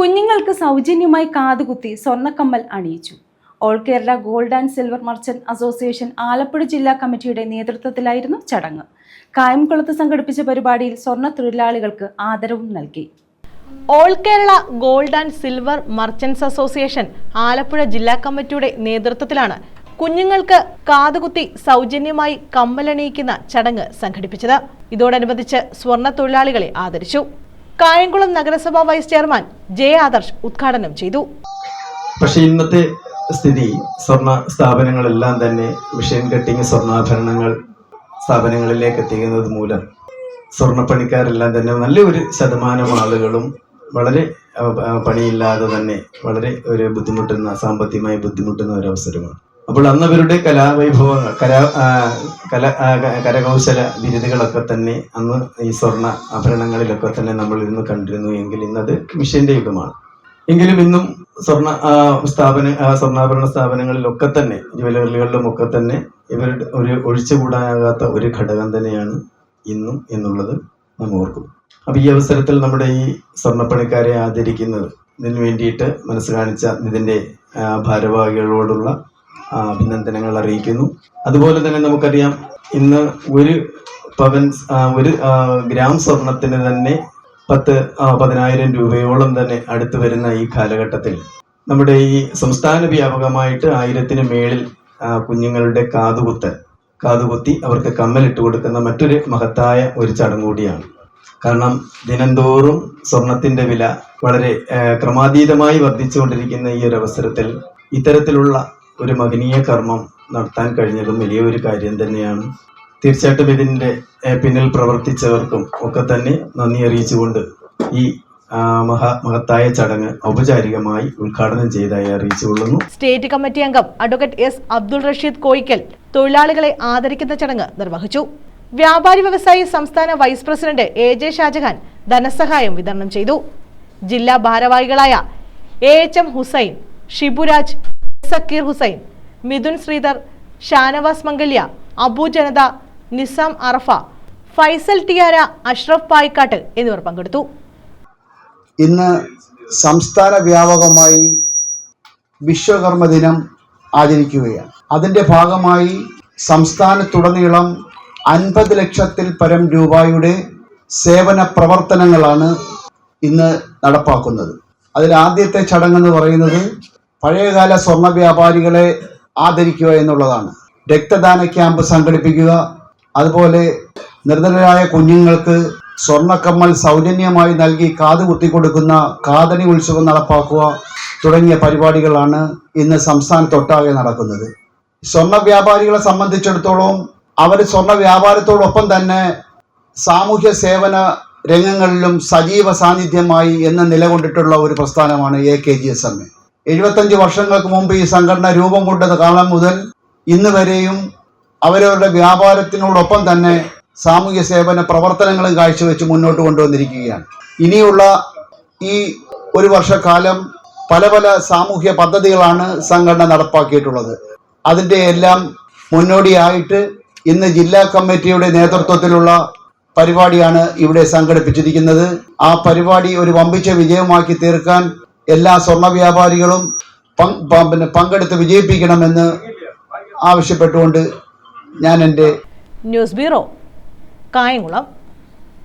കുഞ്ഞുങ്ങൾക്ക് സൗജന്യമായി കാതുകുത്തി സ്വർണക്കമ്മൽ അണിയിച്ചു. All Kerala gold and silver merchant association Alappuzha ജില്ലാ കമ്മിറ്റിയുടെ നേതൃത്വത്തിലായിരുന്നു ചടങ്ങ്. കായംകുളത്ത് സംഘടിപ്പിച്ച പരിപാടിയിൽ സ്വർണ തൊഴിലാളികൾക്ക് ആദരവും നൽകി. All Kerala gold and silver merchants association Alappuzha ജില്ലാ കമ്മിറ്റിയുടെ നേതൃത്വത്തിലാണ് കുഞ്ഞുങ്ങൾക്ക് കാതുകുത്തി സൗജന്യമായി കമ്മലണിയിക്കുന്ന ചടങ്ങ് സംഘടിപ്പിച്ചത്. ഇതോടനുബന്ധിച്ച് സ്വർണ തൊഴിലാളികളെ ആദരിച്ചു. കായംകുളം നഗരസഭാ വൈസ് ചെയർമാൻ ജെ ആദർശ് ഉദ്ഘാടനം ചെയ്തു. പക്ഷേ ഇന്നത്തെ സ്ഥിതി സ്വർണ സ്ഥാപനങ്ങളെല്ലാം തന്നെ മിഷൻ കട്ടിങ് സ്വർണാഭരണങ്ങൾ സ്ഥാപനങ്ങളിലേക്ക് എത്തിക്കുന്നത് മൂലം സ്വർണപ്പണിക്കാരെല്ലാം തന്നെ നല്ലൊരു ശതമാനം ആളുകളും വളരെ പണിയില്ലാതെ തന്നെ വളരെ ഒരു ബുദ്ധിമുട്ടുന്ന സാമ്പത്തികമായി ബുദ്ധിമുട്ടുന്ന ഒരു അവസരമാണ്. അപ്പോൾ അന്നവരുടെ കലാവൈഭവങ്ങൾ കലാ കല കരകൗശല ബിരുദുകളൊക്കെ തന്നെ അന്ന് ഈ സ്വർണ ആഭരണങ്ങളിലൊക്കെ തന്നെ നമ്മൾ ഇന്ന് കണ്ടിരുന്നു. എങ്കിൽ ഇന്നത് മിഷന്റെ യുഗമാണ്. എങ്കിലും ഇന്നും സ്വർണ സ്ഥാപന സ്വർണാഭരണ സ്ഥാപനങ്ങളിലൊക്കെ തന്നെ ജ്വല്ലറികളിലും ഒക്കെ തന്നെ ഇവരുടെ ഒരു ഒഴിച്ചുകൂടാനാകാത്ത ഒരു ഘടകം തന്നെയാണ് ഇന്നും എന്നുള്ളത് നാം ഓർക്കും. അപ്പൊ ഈ അവസരത്തിൽ നമ്മുടെ ഈ സ്വർണപ്പണിക്കാരെ ആദരിക്കുന്നത് ഇതിനു വേണ്ടിയിട്ട് മനസ്സ് കാണിച്ച ഇതിന്റെ ഭാരവാഹികളോടുള്ള അഭിനന്ദനങ്ങൾ അറിയിക്കുന്നു. അതുപോലെ തന്നെ നമുക്കറിയാം ഇന്ന് ഒരു പവൻ ഒരു ഗ്രാം സ്വർണത്തിന് തന്നെ പത്ത് പതിനായിരം രൂപയോളം തന്നെ അടുത്തു വരുന്ന ഈ കാലഘട്ടത്തിൽ. നമ്മുടെ ഈ സംസ്ഥാന വ്യാപകമായിട്ട് ആയിരത്തിന് മേളിൽ കുഞ്ഞുങ്ങളുടെ കാതുകുത്തൽ കാതുകുത്തി അവർക്ക് കമ്മലിട്ട് കൊടുക്കുന്ന മറ്റൊരു മഹത്തായ ഒരു ചടങ്ങ് കൂടിയാണ്. കാരണം ദിനംതോറും സ്വർണത്തിന്റെ വില വളരെ ക്രമാതീതമായി വർദ്ധിച്ചുകൊണ്ടിരിക്കുന്ന ഈ ഒരു അവസരത്തിൽ ഇത്തരത്തിലുള്ള ഒരു മഹനീയ കർമ്മം നടത്താൻ കഴിഞ്ഞതും വലിയ ഒരു കാര്യം തന്നെയാണ്. തീർച്ചയായിട്ടും ഇതിന്റെ പിന്നിൽ പ്രവർത്തിച്ചവർക്കും ഒക്കെ തന്നെ നന്ദി അറിയിച്ചുകൊണ്ട് ഈ മഹത്തായ ചടങ്ങ് ഔപചാരികമായി ഉദ്ഘാടനം ചെയ്തതായി അറിയിച്ചുകൊള്ളുന്നു. സ്റ്റേറ്റ് കമ്മിറ്റി അംഗം അഡ്വക്കേറ്റ് എസ് അബ്ദുൾ റഷീദ് കോയിക്കൽ തൊഴിലാളികളെ ആദരിക്കുന്ന ചടങ്ങ് നിർവഹിച്ചു. വ്യാപാരി വ്യവസായി സംസ്ഥാന vice president A J Shajahan ധനസഹായം വിതരണം ചെയ്തു. ജില്ലാ ഭാരവാഹികളായ A H M Hussain Shiburaj Zakir Hussain Mithun Sreedhar Shanavas Mangalya Abu Janata Nizam Arafa Faisal tiara Ashraf Payikkattu എന്നിവർ പങ്കെടുത്തു. ഇന്ന് സംസ്ഥാന വ്യാപകമായി വിശ്വകർമ്മ ദിനം ആചരിക്കുകയാണ്. അതിന്റെ ഭാഗമായി സംസ്ഥാനത്തുടനീളം അൻപത് ലക്ഷത്തിൽ പരം രൂപയുടെ സേവന പ്രവർത്തനങ്ങളാണ് ഇന്ന് നടപ്പാക്കുന്നത്. അതിൽ ആദ്യത്തെ ചടങ്ങെന്ന് പറയുന്നത് പഴയകാല സ്വർണ വ്യാപാരികളെ ആദരിക്കുക എന്നുള്ളതാണ്. രക്തദാന ക്യാമ്പ് സംഘടിപ്പിക്കുക അതുപോലെ നിർധനരായ കുഞ്ഞുങ്ങൾക്ക് സ്വർണക്കമ്മൽ സൗജന്യമായി നൽകി കാത് കുത്തിക്കൊടുക്കുന്ന കാതണി ഉത്സവം നടപ്പാക്കുക തുടങ്ങിയ പരിപാടികളാണ് ഇന്ന് സംസ്ഥാനത്തൊട്ടാകെ നടക്കുന്നത്. സ്വർണ വ്യാപാരികളെ സംബന്ധിച്ചിടത്തോളം അവർ സ്വർണ വ്യാപാരത്തോടൊപ്പം തന്നെ സാമൂഹ്യ സേവന രംഗങ്ങളിലും സജീവ സാന്നിധ്യമായി എന്ന് നിലകൊണ്ടിട്ടുള്ള ഒരു പ്രസ്ഥാനമാണ് A K G S M A. എഴുപത്തഞ്ച് വർഷങ്ങൾക്ക് മുമ്പ് ഈ സംഘടന രൂപം കൊണ്ടത് കാലം മുതൽ ഇന്ന് വരെയും അവരവരുടെ വ്യാപാരത്തിനോടൊപ്പം തന്നെ സാമൂഹ്യ സേവന പ്രവർത്തനങ്ങളും കാഴ്ചവെച്ച് മുന്നോട്ട് കൊണ്ടുവന്നിരിക്കുകയാണ്. ഇനിയുള്ള ഈ ഒരു വർഷക്കാലം പല പല സാമൂഹ്യ പദ്ധതികളാണ് സംഘടന നടപ്പാക്കിയിട്ടുള്ളത്. അതിന്റെ എല്ലാം മുന്നോടിയായിട്ട് ഇന്ന് ജില്ലാ കമ്മിറ്റിയുടെ നേതൃത്വത്തിലുള്ള പരിപാടിയാണ് ഇവിടെ സംഘടിപ്പിച്ചിരിക്കുന്നത്. ആ പരിപാടി ഒരു വമ്പിച്ച വിജയമാക്കി തീർക്കാൻ എല്ലാ സ്വർണ വ്യാപാരികളും പിന്നെ പങ്കെടുത്ത് വിജയിപ്പിക്കണമെന്ന് ആവശ്യപ്പെട്ടുകൊണ്ട് ഞാൻ എന്റെ ന്യൂസ് ബ്യൂറോ കായംകുളം.